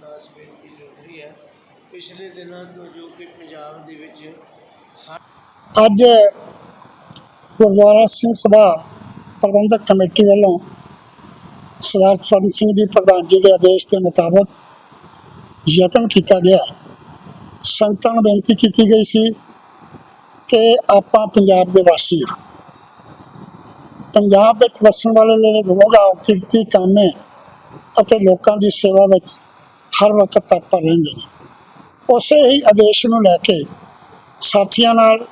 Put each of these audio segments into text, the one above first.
ਖਾਸ ਬੇਨਤੀ ਜ਼ਰੂਰੀ ਹੈ। ਪਿਛਲੇ ਦਿਨਾਂ ਤੋਂ ਜੋ ਕਿ ਪੰਜਾਬ ਦੇ ਵਿੱਚ ਅੱਜ ਗੁਰਦੁਆਰਾ ਸਿੰਘ ਸਭਾ ਪ੍ਰਬੰਧਕ ਕਮੇਟੀ ਵੱਲੋਂ ਸਰਦਾਰ ਸਵਰਨ ਸਿੰਘ ਦੀ ਪ੍ਰਧਾਨਗੀ ਦੇ ਆਦੇਸ਼ ਦੇ ਮੁਤਾਬਕ ਯਤਨ ਕੀਤਾ ਗਿਆ। ਸੰਗਤਾਂ ਨੂੰ ਬੇਨਤੀ ਕੀਤੀ ਗਈ ਸੀ ਕਿ ਆਪਾਂ ਪੰਜਾਬ ਦੇ ਵਾਸੀ ਪੰਜਾਬ ਵਿੱਚ ਵਸਣ ਵਾਲੇ ਲੋਕ ਆਓ ਕਿਰਤੀ ਕਾਮੇ ਅਤੇ ਲੋਕਾਂ ਦੀ ਸੇਵਾ ਵਿੱਚ ਹਰ ਵਕਤ ਤਤਪਰ ਰਹਿੰਦੇ ਨੇ। ਉਸੇ ਹੀ ਆਦੇਸ਼ ਨੂੰ ਲੈ ਕੇ ਸਾਥੀਆਂ ਨਾਲ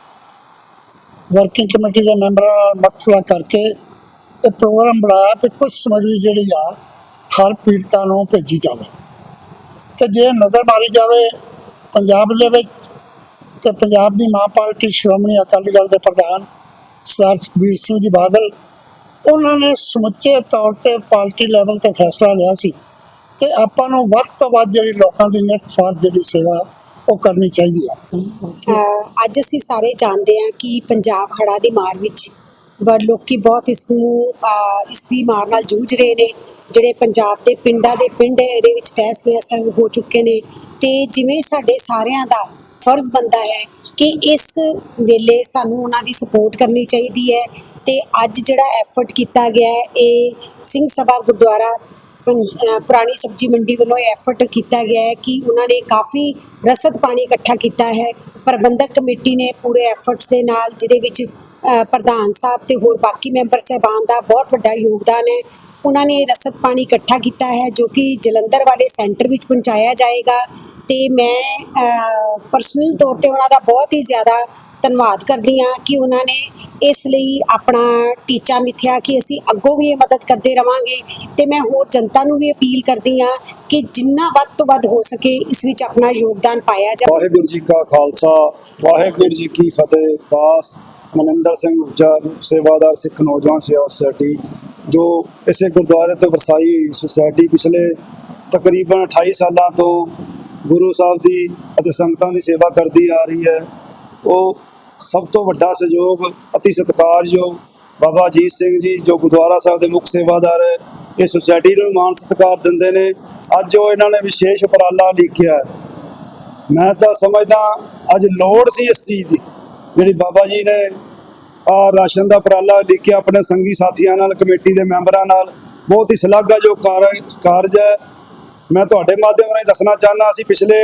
ਵਰਕਿੰਗ ਕਮੇਟੀ ਦੇ ਮੈਂਬਰਾਂ ਨਾਲ ਮਸਲਾ ਕਰਕੇ ਇਹ ਪ੍ਰੋਗਰਾਮ ਬਣਾਇਆ ਕਿ ਕੁਝ ਸਮੱਗਰੀ ਜਿਹੜੀ ਆ, ਹਰ ਪੀੜਤਾਂ ਨੂੰ ਭੇਜੀ ਜਾਵੇ। ਤੇ ਜੇ ਨਜ਼ਰ ਮਾਰੀ ਜਾਵੇ ਪੰਜਾਬ ਦੇ ਵਿੱਚ, ਤੇ ਪੰਜਾਬ ਦੀ ਮਾਂ ਪਾਰਟੀ ਸ਼੍ਰੋਮਣੀ ਅਕਾਲੀ ਦਲ ਦੇ ਪ੍ਰਧਾਨ ਸਰਦਾਰ ਸੁਖਬੀਰ ਸਿੰਘ ਜੀ ਬਾਦਲ, ਉਹਨਾਂ ਨੇ ਸਮੁੱਚੇ ਤੌਰ ਤੇ ਪਾਰਟੀ ਲੈਵਲ ਤੇ ਫੈਸਲਾ ਲਿਆ ਸੀ। ਕਿ ਆਪਾਂ ਨੂੰ ਵੱਧ ਤੋਂ ਵੱਧ ਜਿਹੜੀ ਲੋਕਾਂ ਦੀ ਨਿਸਵਾਰਥ ਜਿਹੜੀ ਸੇਵਾ, ਉਹ ਕਰਨੀ ਚਾਹੀਦੀ ਆ ਅੱਜ ਅਸੀਂ ਸਾਰੇ ਜਾਣਦੇ ਹਾਂ ਕਿ ਪੰਜਾਬ ਖੜਾ ਦੀ ਮਾਰ ਵਿੱਚ ਬੜ ਲੋਕੀ ਬਹੁਤ ਇਸ ਨੂੰ ਇਸ ਦੀ ਮਾਰ ਨਾਲ ਜੂਝ ਰਹੇ ਨੇ। ਜਿਹੜੇ ਪੰਜਾਬ ਦੇ ਪਿੰਡਾਂ ਦੇ ਪਿੰਡ ਇਹਦੇ ਵਿੱਚ ਤਹਿਸ ਨਹਿਸ ਹੋ ਚੁੱਕੇ ਨੇ। ਤੇ ਜਿਵੇਂ ਸਾਡੇ ਸਾਰਿਆਂ ਦਾ ਫਰਜ਼ ਬੰਦਾ ਹੈ ਕਿ ਇਸ ਵੇਲੇ ਸਾਨੂੰ ਉਹਨਾਂ ਦੀ ਸਪੋਰਟ ਕਰਨੀ ਚਾਹੀਦੀ ਹੈ। ਤੇ ਅੱਜ ਜਿਹੜਾ ਐਫਰਟ ਕੀਤਾ ਗਿਆ ਹੈ, ਇਹ ਸਿੰਘ ਸਭਾ ਗੁਰਦੁਆਰਾ ਪੁਰਾਣੀ ਸਬਜ਼ੀ ਮੰਡੀ ਵੱਲੋਂ ਇਹ ਐਫਰਟ ਕੀਤਾ ਗਿਆ ਹੈ ਕਿ ਉਹਨਾਂ ਨੇ ਕਾਫੀ ਰਸਦ ਪਾਣੀ ਇਕੱਠਾ ਕੀਤਾ ਹੈ। ਪ੍ਰਬੰਧਕ ਕਮੇਟੀ ਨੇ ਪੂਰੇ ਐਫਰਟਸ ਦੇ ਨਾਲ ਜਿਹਦੇ ਵਿੱਚ ਪ੍ਰਧਾਨ ਸਾਹਿਬ ਤੇ ਹੋਰ ਬਾਕੀ ਮੈਂਬਰ ਸਹਿਬਾਨ ਦਾ ਬਹੁਤ ਵੱਡਾ ਯੋਗਦਾਨ ਹੈ। ਉਹਨਾਂ ਨੇ ਇਹ ਰਸਦ ਪਾਣੀ ਇਕੱਠਾ ਕੀਤਾ ਹੈ, ਜੋ ਕਿ ਜਲੰਧਰ ਵਾਲੇ ਸੈਂਟਰ ਵਿੱਚ ਪਹੁੰਚਾਇਆ ਜਾਏਗਾ। ਤੇ ਮੈਂ ਪਰਸਨਲ ਤੌਰ ਤੇ ਉਹਨਾਂ ਦਾ ਬਹੁਤ ਹੀ ਜ਼ਿਆਦਾ ਧੰਨਵਾਦ ਕਰਦੀ ਹਾਂ ਕਿ ਉਹਨਾਂ ਨੇ ਇਸ ਲਈ ਆਪਣਾ ਟੀਚਾ ਮਿੱਥਿਆ ਕਿ ਅਸੀਂ ਅੱਗੋਂ ਵੀ ਇਹ ਮਦਦ ਕਰਦੇ ਰਵਾਂਗੇ। ਤੇ ਮੈਂ ਹੋਰ ਜਨਤਾ ਨੂੰ ਵੀ ਅਪੀਲ ਕਰਦੀ ਹਾਂ ਕਿ ਜਿੰਨਾ ਵੱਧ ਤੋਂ ਵੱਧ ਹੋ ਸਕੇ ਇਸ ਵਿੱਚ ਆਪਣਾ ਯੋਗਦਾਨ ਪਾਇਆ ਜਾਵੇ। ਵਾਹਿਗੁਰੂ ਜੀ ਕਾ ਖਾਲਸਾ, ਵਾਹਿਗੁਰੂ ਜੀ ਕੀ ਫਤਿਹ, ਦਾਸ ਮਨਿੰਦਰ ਸਿੰਘ ਉੱਚਾ ਸੇਵਾਦਾਰ ਸਿੱਖ ਨੌਜਵਾਨ ਸੇਵਾ ਸੁਸਾਇਟੀ, ਜੋ ਇਸੇ ਗੁਰਦੁਆਰੇ ਤੋਂ ਵਰਸਾਈ ਸੁਸਾਇਟੀ ਪਿਛਲੇ ਤਕਰੀਬਨ 28 ਸਾਲਾਂ ਤੋਂ ਗੁਰੂ ਸਾਹਿਬ ਦੀ ਅਤੇ ਸੰਗਤਾਂ ਦੀ ਸੇਵਾ ਕਰਦੀ ਆ ਰਹੀ ਹੈ। ਉਹ ਸਭ ਤੋਂ ਵੱਡਾ ਸਹਿਯੋਗ, ਅਤੀ ਸਤਿਕਾਰਯੋਗ ਬਾਬਾ ਅਜੀਤ ਸਿੰਘ ਜੀ, ਜੋ ਗੁਰਦੁਆਰਾ ਸਾਹਿਬ ਦੇ ਮੁੱਖ ਸੇਵਾਦਾਰ ਹੈ, ਇਹ ਸੁਸਾਇਟੀ ਨੂੰ ਮਾਨ ਸਤਿਕਾਰ ਦਿੰਦੇ ਨੇ। ਅੱਜ ਉਹ ਇਹਨਾਂ ਨੇ ਵਿਸ਼ੇਸ਼ ਉਪਰਾਲਾ ਲਿਖਿਆ ਮੈਂ ਤਾਂ ਸਮਝਦਾ, ਅੱਜ ਲੋੜ ਸੀ ਇਸ ਚੀਜ਼ ਦੀ। ਜਿਹੜੀ ਬਾਬਾ ਜੀ ਨੇ ਆ ਰਾਸ਼ਨ ਦਾ ਉਪਰਾਲਾ ਲਿਖਿਆ ਆਪਣੇ ਸੰਗੀ ਸਾਥੀਆਂ ਨਾਲ, ਕਮੇਟੀ ਦੇ ਮੈਂਬਰਾਂ ਨਾਲ। ਬਹੁਤ ਹੀ ਸ਼ਲਾਘਾਯੋਗ ਕਾਰਜ ਹੈ। ਮੈਂ ਤੁਹਾਡੇ ਮਾਧਿਅਮ ਰਾਹੀਂ ਦੱਸਣਾ ਚਾਹੁੰਦਾ, ਅਸੀਂ ਪਿਛਲੇ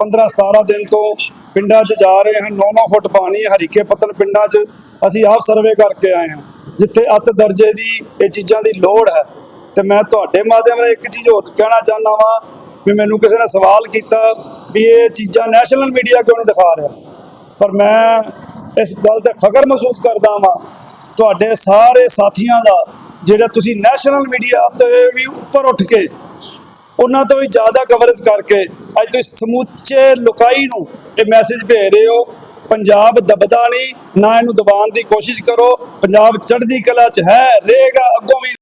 15 17 ਦਿਨ ਤੋਂ ਪਿੰਡਾਂ 'ਚ ਜਾ ਰਹੇ ਹਾਂ। 9-9 ਫੁੱਟ ਪਾਣੀ ਹਰੀਕੇ ਪੱਤਨ ਪਿੰਡਾਂ 'ਚ। ਅਸੀਂ ਆਪ ਸਰਵੇ ਕਰਕੇ ਆਏ ਹਾਂ, ਜਿੱਥੇ ਅੱਤ ਦਰਜੇ ਦੀ ਇਹ ਚੀਜ਼ਾਂ ਦੀ ਲੋੜ ਹੈ। ਤੇ ਮੈਂ ਤੁਹਾਡੇ ਮਾਧਿਅਮ ਰਾਹੀਂ ਇੱਕ ਚੀਜ਼ ਹੋਰ ਕਹਿਣਾ ਚਾਹੁੰਦਾ ਵਾਂ, ਵੀ ਮੈਨੂੰ ਕਿਸੇ ਨੇ ਸਵਾਲ ਕੀਤਾ ਵੀ ਇਹ ਚੀਜ਼ਾਂ ਨੈਸ਼ਨਲ ਮੀਡੀਆ ਕਿਉਂ ਨਹੀਂ ਦਿਖਾ ਰਿਹਾ? ਪਰ ਮੈਂ ਇਸ ਗੱਲ ਤੇ ਫਖਰ ਮਹਿਸੂਸ ਕਰਦਾ ਵਾਂ। ਤੁਹਾਡੇ ਸਾਰੇ ਸਾਥੀਆਂ ਦਾ, ਜਿਹੜਾ ਤੁਸੀਂ ਨੈਸ਼ਨਲ ਮੀਡੀਆ ਤੇ ਵੀ ਉੱਪਰ ਉੱਠ ਕੇ, ਉਹਨਾਂ ਤੋਂ ਵੀ ਜ਼ਿਆਦਾ ਕਵਰੇਜ ਕਰਕੇ, ਅੱਜ ਤੁਸੀਂ ਸਮੁੱਚੇ ਲੋਕਾਈ ਨੂੰ ਇਹ ਮੈਸੇਜ ਭੇਜ ਰਹੇ ਹੋ, ਪੰਜਾਬ ਦਬਦਾ ਨਹੀਂ, ਨਾ ਇਹਨੂੰ ਦਬਾਉਣ ਦੀ ਕੋਸ਼ਿਸ਼ ਕਰੋ, ਪੰਜਾਬ ਚੜ੍ਹਦੀ ਕਲਾ 'ਚ ਹੈ, ਰਹੇਗਾ, ਅੱਗੋਂ ਵੀ